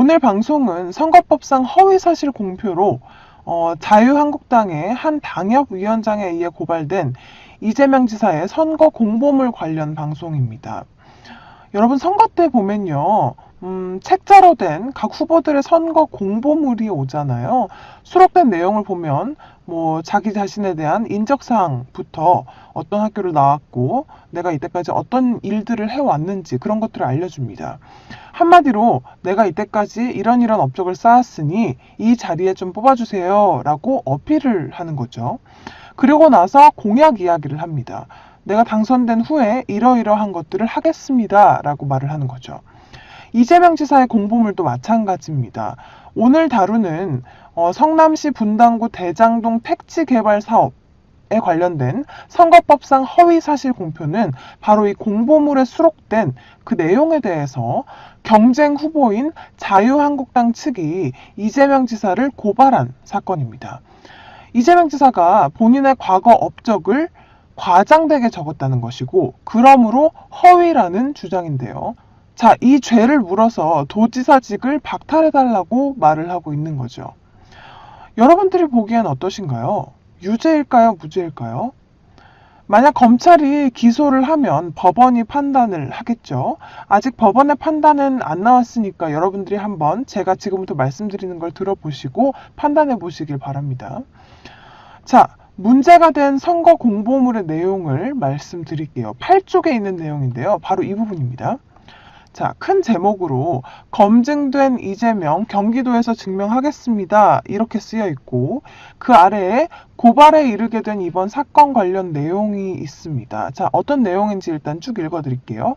오늘 방송은 선거법상 허위사실 공표로 어, 자유한국당의 한 당협위원장에 의해 고발된 이재명 지사의 선거 공보물 관련 방송입니다. 여러분 선거 때 보면요. 음, 책자로 된 각 후보들의 선거 공보물이 오잖아요. 수록된 내용을 보면 뭐 자기 자신에 대한 인적사항부터 어떤 학교를 나왔고 내가 이때까지 어떤 일들을 해왔는지 그런 것들을 알려줍니다. 한마디로 내가 이때까지 이런 이런 업적을 쌓았으니 이 자리에 좀 뽑아주세요 라고 어필을 하는 거죠. 그리고 나서 공약 이야기를 합니다. 내가 당선된 후에 이러이러한 것들을 하겠습니다 라고 말을 하는 거죠. 이재명 지사의 공보물도 마찬가지입니다. 오늘 다루는 어, 성남시 분당구 대장동 택지 개발 사업 에 관련된 선거법상 허위 사실 공표는 바로 이 공보물에 수록된 그 내용에 대해서 경쟁 후보인 자유한국당 측이 이재명 지사를 고발한 사건입니다. 이재명 지사가 본인의 과거 업적을 과장되게 적었다는 것이고, 그러므로 허위라는 주장인데요. 자, 이 죄를 물어서 도지사직을 박탈해달라고 말을 하고 있는 거죠. 여러분들이 보기엔 어떠신가요? 유죄일까요? 무죄일까요? 만약 검찰이 기소를 하면 법원이 판단을 하겠죠. 아직 법원의 판단은 안 나왔으니까 여러분들이 한번 제가 지금부터 말씀드리는 걸 들어보시고 판단해 보시길 바랍니다. 자, 문제가 된 선거 공보물의 내용을 말씀드릴게요. 8쪽에 있는 내용인데요. 바로 이 부분입니다. 자, 큰 제목으로 검증된 이재명 경기도에서 증명하겠습니다. 이렇게 쓰여 있고 그 아래에 고발에 이르게 된 이번 사건 관련 내용이 있습니다. 자, 어떤 내용인지 일단 쭉 읽어 드릴게요.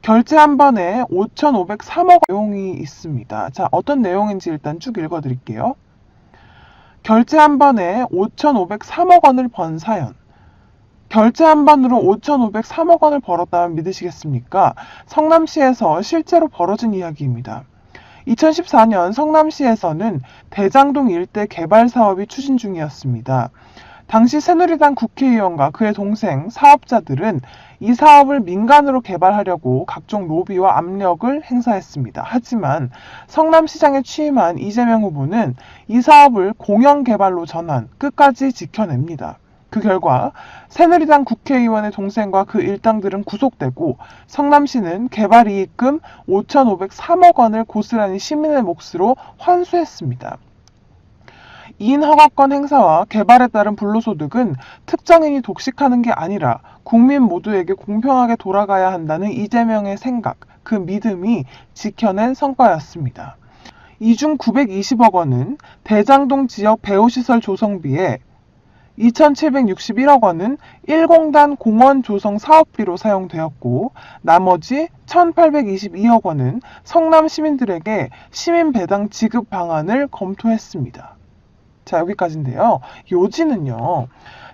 결제 한 번에 5,503억 내용이 있습니다. 자, 어떤 내용인지 일단 쭉 읽어 드릴게요. 결제 한 번에 5,503억 원을 번 사연. 결제 한 번으로 5,503억 원을 벌었다면 믿으시겠습니까? 성남시에서 실제로 벌어진 이야기입니다. 2014년 성남시에서는 대장동 일대 개발 사업이 추진 중이었습니다. 당시 새누리당 국회의원과 그의 동생 사업자들은 이 사업을 민간으로 개발하려고 각종 로비와 압력을 행사했습니다. 하지만 성남시장에 취임한 이재명 후보는 이 사업을 공영 개발로 전환, 끝까지 지켜냅니다. 그 결과 새누리당 국회의원의 동생과 그 일당들은 구속되고 성남시는 개발 이익금 5,503억 원을 고스란히 시민의 몫으로 환수했습니다. 이인 허가권 행사와 개발에 따른 불로소득은 특정인이 독식하는 게 아니라 국민 모두에게 공평하게 돌아가야 한다는 이재명의 생각, 그 믿음이 지켜낸 성과였습니다. 이중 920억 원은 대장동 지역 배후시설 조성비에 2,761억 원은 1공단 공원 조성 사업비로 사용되었고 나머지 1,822억 원은 성남 시민들에게 시민 배당 지급 방안을 검토했습니다. 자, 여기까지인데요. 요지는요.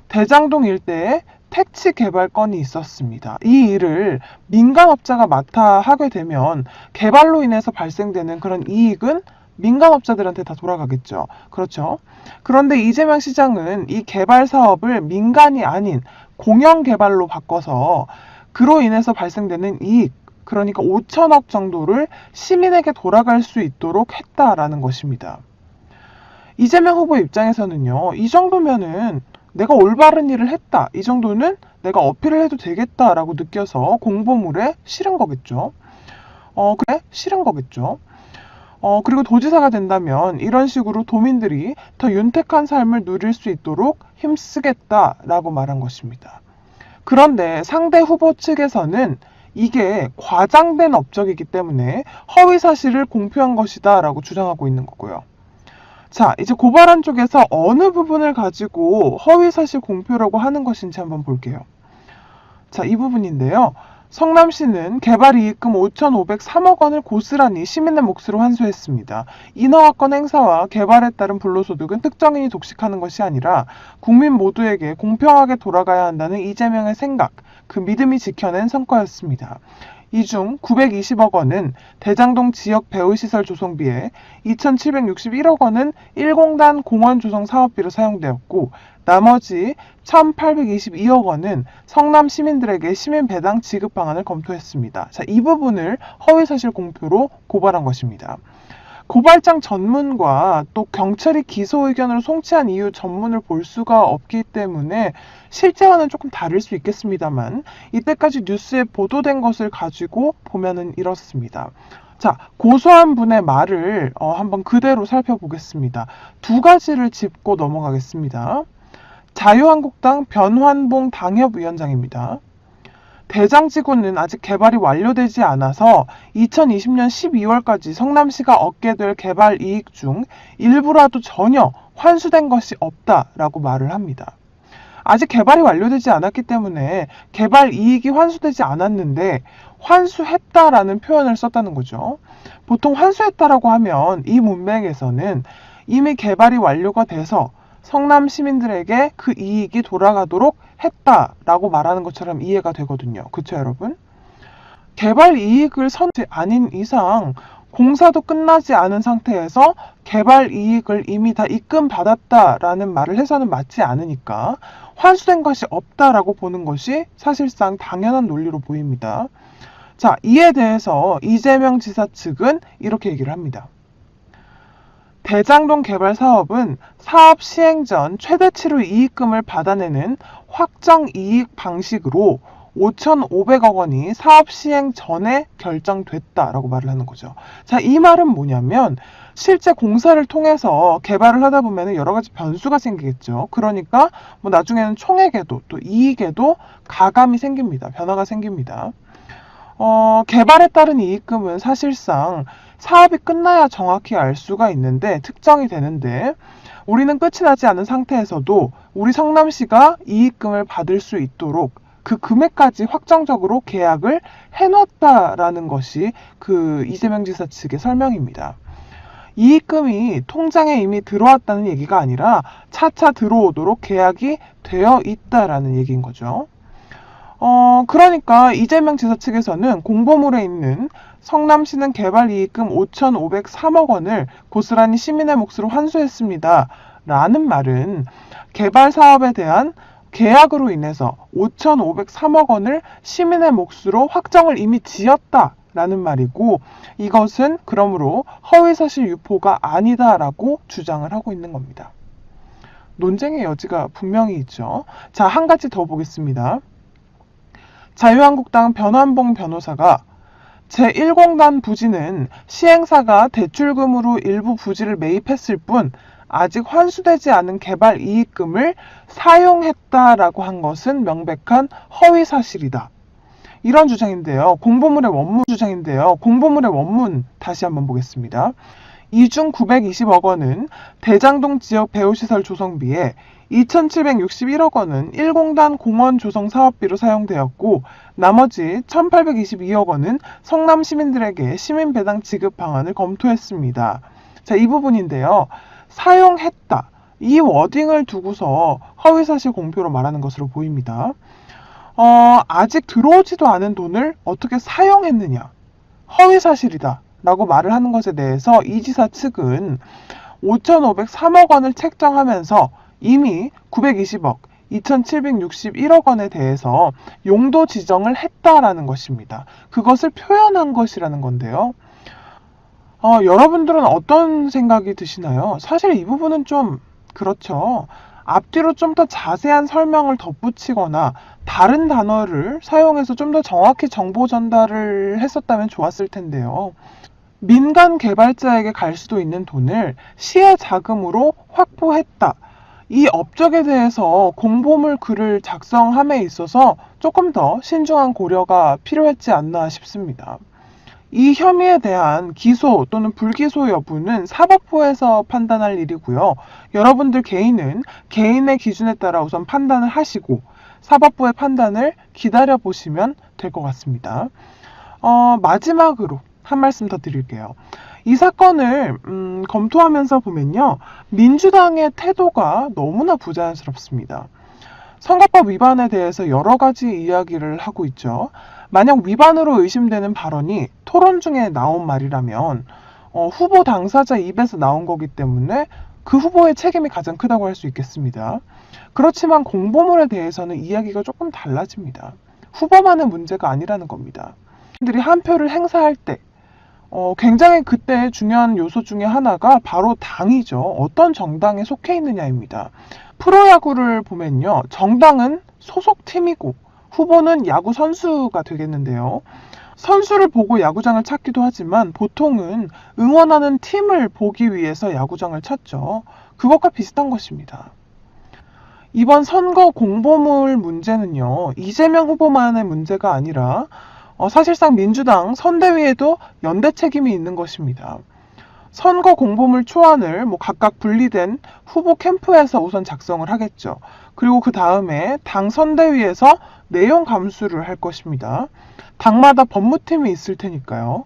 대장동 일대에 택지 개발 건이 있었습니다. 이 일을 민간업자가 맡아 하게 되면 개발로 인해서 발생되는 그런 이익은 민간업자들한테 다 돌아가겠죠. 그렇죠. 그런데 이재명 시장은 이 개발 사업을 민간이 아닌 공영 개발로 바꿔서 그로 인해서 발생되는 이익, 그러니까 5천억 정도를 시민에게 돌아갈 수 있도록 했다라는 것입니다. 이재명 후보 입장에서는요, 이 정도면은 내가 올바른 일을 했다. 이 정도는 내가 어필을 해도 되겠다라고 느껴서 공보물에 실은 거겠죠. 어, 그래? 실은 거겠죠. 어, 그리고 도지사가 된다면 이런 식으로 도민들이 더 윤택한 삶을 누릴 수 있도록 힘쓰겠다라고 말한 것입니다. 그런데 상대 후보 측에서는 이게 과장된 업적이기 때문에 허위 사실을 공표한 것이다라고 주장하고 있는 거고요. 자, 이제 고발한 쪽에서 어느 부분을 가지고 허위 사실 공표라고 하는 것인지 한번 볼게요. 자, 이 부분인데요. 성남시는 개발 이익금 5,503억 원을 고스란히 시민의 몫으로 환수했습니다. 인허가권 행사와 개발에 따른 불로소득은 특정인이 독식하는 것이 아니라 국민 모두에게 공평하게 돌아가야 한다는 이재명의 생각, 그 믿음이 지켜낸 성과였습니다. 이 중 920억 원은 대장동 지역 배후시설 조성비에 2,761억 원은 1공단 공원 조성 사업비로 사용되었고 나머지 1,822억 원은 성남 시민들에게 시민 배당 지급 방안을 검토했습니다. 자, 이 부분을 허위사실 공표로 고발한 것입니다. 고발장 전문과 또 경찰이 기소 의견으로 송치한 이유 전문을 볼 수가 없기 때문에 실제와는 조금 다를 수 있겠습니다만 이때까지 뉴스에 보도된 것을 가지고 보면은 이렇습니다. 자, 고소한 분의 말을 어, 한번 그대로 살펴보겠습니다. 두 가지를 짚고 넘어가겠습니다. 자유한국당 변환봉 당협위원장입니다. 대장지구는 아직 개발이 완료되지 않아서 2020년 12월까지 성남시가 얻게 될 개발 이익 중 일부라도 전혀 환수된 것이 없다라고 말을 합니다. 아직 개발이 완료되지 않았기 때문에 개발 이익이 환수되지 않았는데 환수했다라는 표현을 썼다는 거죠. 보통 환수했다라고 하면 이 문맥에서는 이미 개발이 완료가 돼서 성남 시민들에게 그 이익이 돌아가도록 했다라고 말하는 것처럼 이해가 되거든요. 그쵸, 여러분? 개발 이익을 선지 아닌 이상 공사도 끝나지 않은 상태에서 개발 이익을 이미 다 입금 받았다라는 말을 해서는 맞지 않으니까 환수된 것이 없다라고 보는 것이 사실상 당연한 논리로 보입니다. 자, 이에 대해서 이재명 지사 측은 이렇게 얘기를 합니다. 대장동 개발 사업은 사업 시행 전 최대치로 이익금을 받아내는 확정 이익 방식으로 5,500억 원이 사업 시행 전에 결정됐다라고 말을 하는 거죠. 자, 이 말은 뭐냐면 실제 공사를 통해서 개발을 하다 보면 여러 가지 변수가 생기겠죠. 그러니까 뭐 나중에는 총액에도 또 이익에도 가감이 생깁니다. 변화가 생깁니다. 어, 개발에 따른 이익금은 사실상 사업이 끝나야 정확히 알 수가 있는데 특정이 되는데 우리는 끝이 나지 않은 상태에서도 우리 성남시가 이익금을 받을 수 있도록 그 금액까지 확정적으로 계약을 해놨다라는 것이 그 이재명 지사 측의 설명입니다. 이익금이 통장에 이미 들어왔다는 얘기가 아니라 차차 들어오도록 계약이 되어 있다라는 얘기인 거죠. 어, 그러니까 이재명 지사 측에서는 공보물에 있는 성남시는 개발 이익금 5,503억 원을 고스란히 시민의 몫으로 환수했습니다. 라는 말은 개발 사업에 대한 계약으로 인해서 5,503억 원을 시민의 몫으로 확정을 이미 지었다. 라는 말이고 이것은 그러므로 허위사실 유포가 아니다라고 주장을 하고 있는 겁니다. 논쟁의 여지가 분명히 있죠. 자, 한 가지 더 보겠습니다. 자유한국당 변환봉 변호사가 제1공단 부지는 시행사가 대출금으로 일부 부지를 매입했을 뿐 아직 환수되지 않은 개발 이익금을 사용했다라고 한 것은 명백한 허위 사실이다. 이런 주장인데요. 공보물의 원문 주장인데요. 공보물의 원문 다시 한번 보겠습니다. 이 중 920억 원은 대장동 지역 배후시설 조성비에 2,761억 원은 1공단 공원 조성 사업비로 사용되었고 나머지 1,822억 원은 성남 시민들에게 시민 배당 지급 방안을 검토했습니다. 자, 이 부분인데요. 사용했다. 이 워딩을 두고서 허위사실 공표로 말하는 것으로 보입니다. 어, 아직 들어오지도 않은 돈을 어떻게 사용했느냐. 허위사실이다. 라고 말을 하는 것에 대해서 이 지사 측은 5,503억 원을 책정하면서 이미 920억, 2,761억 원에 대해서 용도 지정을 했다라는 것입니다. 그것을 표현한 것이라는 건데요. 어, 여러분들은 어떤 생각이 드시나요? 사실 이 부분은 좀 그렇죠. 앞뒤로 좀 더 자세한 설명을 덧붙이거나 다른 단어를 사용해서 좀 더 정확히 정보 전달을 했었다면 좋았을 텐데요. 민간 개발자에게 갈 수도 있는 돈을 시의 자금으로 확보했다. 이 업적에 대해서 공보물 글을 작성함에 있어서 조금 더 신중한 고려가 필요했지 않나 싶습니다. 이 혐의에 대한 기소 또는 불기소 여부는 사법부에서 판단할 일이고요. 여러분들 개인은 개인의 기준에 따라 우선 판단을 하시고 사법부의 판단을 기다려 보시면 될 것 같습니다. 어, 마지막으로 한 말씀 더 드릴게요. 이 사건을 음, 검토하면서 보면요. 민주당의 태도가 너무나 부자연스럽습니다. 선거법 위반에 대해서 여러 가지 이야기를 하고 있죠. 만약 위반으로 의심되는 발언이 토론 중에 나온 말이라면 어, 후보 당사자 입에서 나온 거기 때문에 그 후보의 책임이 가장 크다고 할 수 있겠습니다. 그렇지만 공보물에 대해서는 이야기가 조금 달라집니다. 후보만의 문제가 아니라는 겁니다. 들이 한 표를 행사할 때 어, 굉장히 그때 중요한 요소 중에 하나가 바로 당이죠. 어떤 정당에 속해 있느냐입니다. 프로야구를 보면요. 정당은 소속팀이고 후보는 야구 선수가 되겠는데요. 선수를 보고 야구장을 찾기도 하지만 보통은 응원하는 팀을 보기 위해서 야구장을 찾죠. 그것과 비슷한 것입니다. 이번 선거 공보물 문제는요, 이재명 후보만의 문제가 아니라 어, 사실상 민주당 선대위에도 연대 책임이 있는 것입니다. 선거 공보물 초안을 뭐 각각 분리된 후보 캠프에서 우선 작성을 하겠죠. 그리고 그 다음에 당 선대위에서 내용 감수를 할 것입니다. 당마다 법무팀이 있을 테니까요.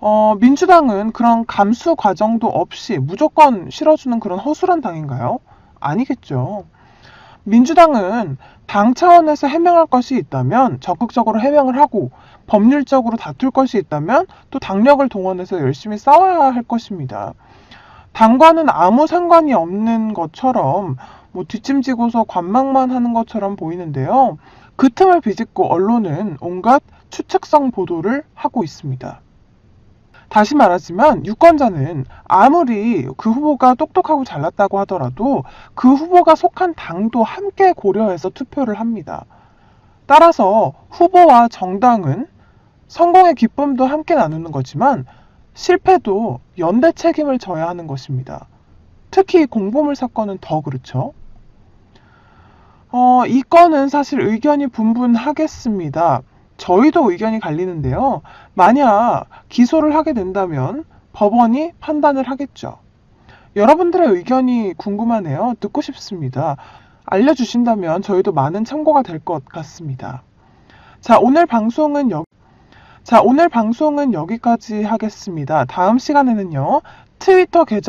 어, 민주당은 그런 감수 과정도 없이 무조건 실어주는 그런 허술한 당인가요? 아니겠죠. 민주당은 당 차원에서 해명할 것이 있다면 적극적으로 해명을 하고 법률적으로 다툴 것이 있다면 또 당력을 동원해서 열심히 싸워야 할 것입니다. 당과는 아무 상관이 없는 것처럼 뭐 뒷짐지고서 관망만 하는 것처럼 보이는데요. 그 틈을 비집고 언론은 온갖 추측성 보도를 하고 있습니다. 다시 말하지만 유권자는 아무리 그 후보가 똑똑하고 잘났다고 하더라도 그 후보가 속한 당도 함께 고려해서 투표를 합니다. 따라서 후보와 정당은 성공의 기쁨도 함께 나누는 거지만 실패도 연대 책임을 져야 하는 것입니다. 특히 공보물 사건은 더 그렇죠. 어, 이 건은 사실 의견이 분분하겠습니다. 저희도 의견이 갈리는데요. 만약 기소를 하게 된다면 법원이 판단을 하겠죠. 여러분들의 의견이 궁금하네요. 듣고 싶습니다. 알려주신다면 저희도 많은 참고가 될 것 같습니다. 자, 오늘 방송은 여 자, 오늘 방송은 여기까지 하겠습니다. 다음 시간에는요, 트위터 계정